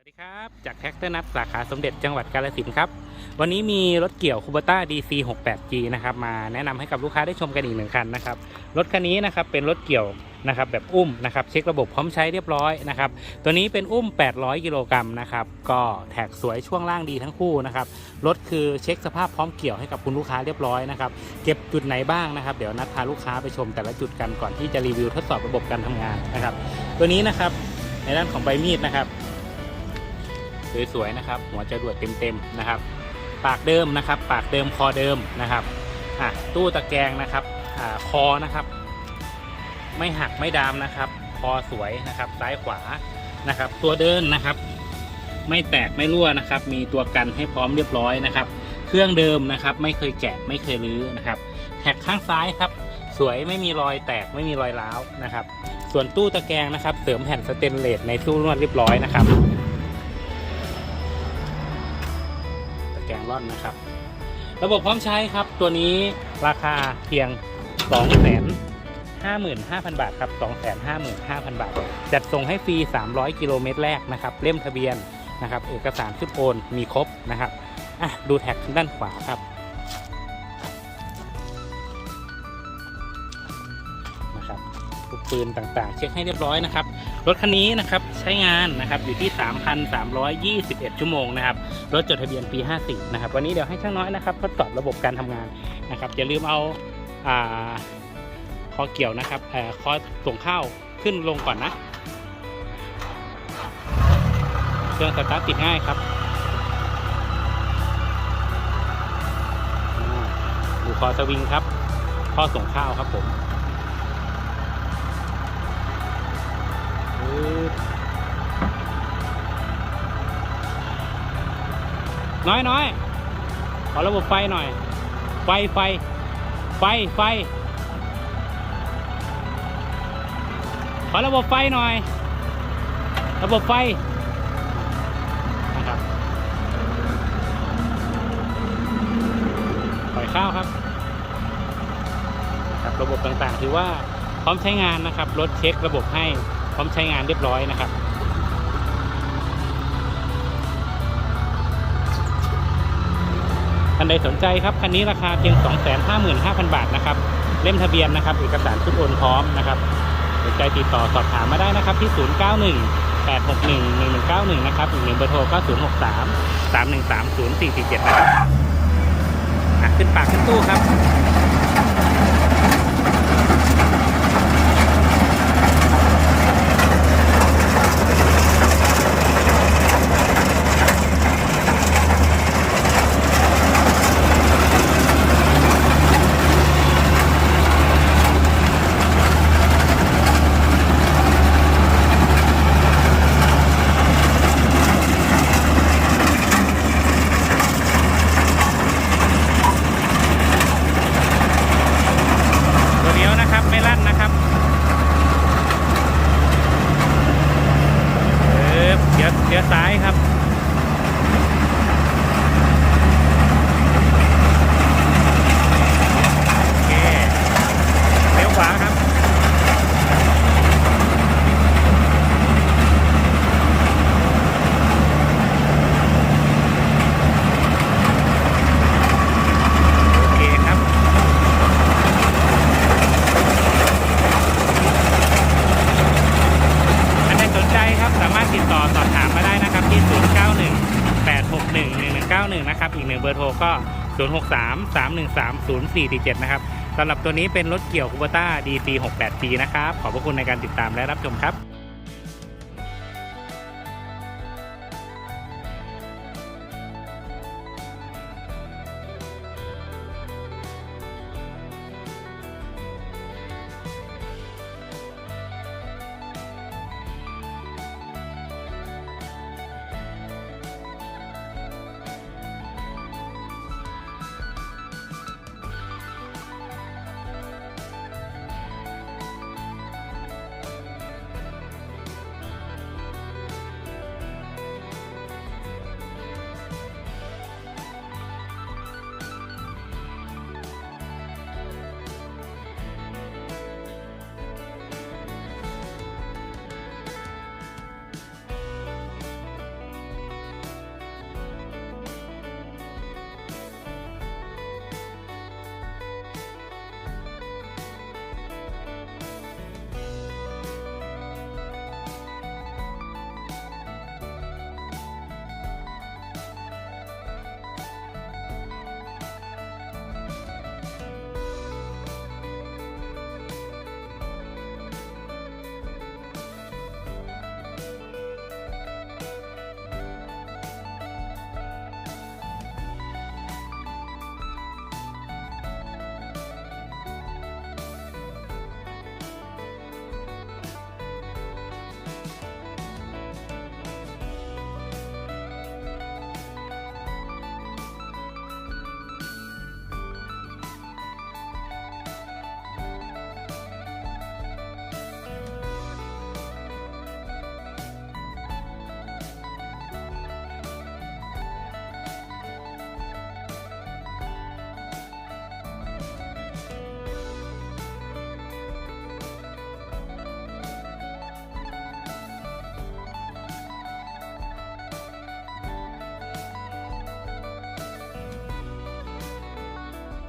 สวัสดีครับ จากแท็กเตอร์นับสาขาสมเด็จจังหวัดกาฬสินธุ์ครับ วันนี้มีรถเกี่ยวคูบต้า DC 68G นะครับมาแนะนำให้กับลูกค้าได้ชมกันอีกหนึ่งคันนะครับ รถคันนี้นะครับเป็นรถเกี่ยวนะครับแบบอุ้มนะครับเช็คระบบพร้อมใช้เรียบร้อยนะครับตัวนี้เป็นอุ้ม 800 กิโลกรัมนะครับก็แท็กสวยช่วงล่างดีทั้งคู่นะครับรถคือเช็คสภาพพร้อมเกี่ยวให้กับคุณลูกค้าเรียบร้อยนะครับเก็บจุดไหนบ้างนะครับ เดี๋ยวนัดพาลูกค้าไปชมแต่ละจุดกันก่อนที่จะรีวิวทดสอบระบบการทำงานนะครับตัวนี้นะครับในด้านของใบมีดนะครับ สวยๆนะครับ หัวจรวดเต็มๆนะครับ ปากเดิมนะครับ ปากเดิมคอเดิมนะครับอะตู้ตะแกรงนะครับอ่าคอนะครับ ไม่หักไม่ดามนะครับ คอสวยนะครับ ซ้ายขวานะครับ ตัวเดินนะครับ ไม่แตกไม่รั่วนะครับ มีตัวกันให้พร้อมเรียบร้อยนะครับ เครื่องเดิมนะครับ ไม่เคยแกะไม่เคยรื้อนะครับแท็กข้างซ้ายครับสวยไม่มีรอยแตกไม่มีรอยร้าวนะครับ ส่วนตู้ตะแกรงนะครับ เสริมแผ่นสเตนเลสในตู้นวดเรียบร้อยนะครับ ตะแกรงร่อนนะครับ ระบบพร้อมใช้ครับ ตัวนี้ราคาเพียง 2 5 5 0 0 0 บาทครับ255,000 บาท จัดส่งให้ฟรี 300 กิโลเมตรแรกนะครับ เล่มทะเบียนนะครับ เอกสารชุดโอนมีครบนะครับอะดูแท็กด้านขวาครับ ปืนต่างๆ เช็คให้เรียบร้อยนะครับ รถคันนี้นะครับใช้งานนะครับอยู่ที่ 3,321 ชั่วโมงนะครับ รถจดทะเบียนปี 54 นะครับ วันนี้เดี๋ยวให้ช่างน้อยนะครับทดสอบระบบการทำงานนะครับ อย่าลืมเอาอ่าคอเกี่ยวนะครับเอ่อคอส่งข้าวขึ้นลงก่อนนะ เครื่องสตาร์ทติดง่ายครับดูคอสวิงครับข้อส่งข้าวครับผม น้อยน้อยขอระบบไฟหน่อย ไฟไฟ ไฟไฟ ขอระบบไฟหน่อย ระบบไฟนะครับปล่อยข้าวครับครับ ระบบต่างๆ ถือว่าพร้อมใช้งานนะครับ รถเช็คระบบให้ ร้อมใช้งานเรียบร้อยนะครับท่านใดสนใจครับคันนี้ราคาเพียง 255,000 บาทนะครับ เล่มทะเบียนนะครับ เอกสารชุดโอนพร้อมนะครับสนใจติดต่อสอบถามมาได้นะครับที่ 091 861 1191 นะครับอีกหนึ่งเบอร์โทรก็063 313 0447 นะครับขึ้นปากขึ้นตู้ครับ นะครับ ไม่ลั่นนะครับเออเดี๋ยวเดี๋ยวซ้ายครับ โอเคเลี้ยวขวาครับ โอเคครับ ท่านใดสนใจครับสามารถติดต่อสอบถามมาได้นะครับที่ 091 861 1191 นะครับ อีกหนึ่งเบอร์โทรก็ 063 313 0447 นะครับสำหรับตัวนี้เป็นรถเกี่ยวคูเบต้า DC 68G นะครับ ขอบพระคุณในการติดตามและรับชมครับ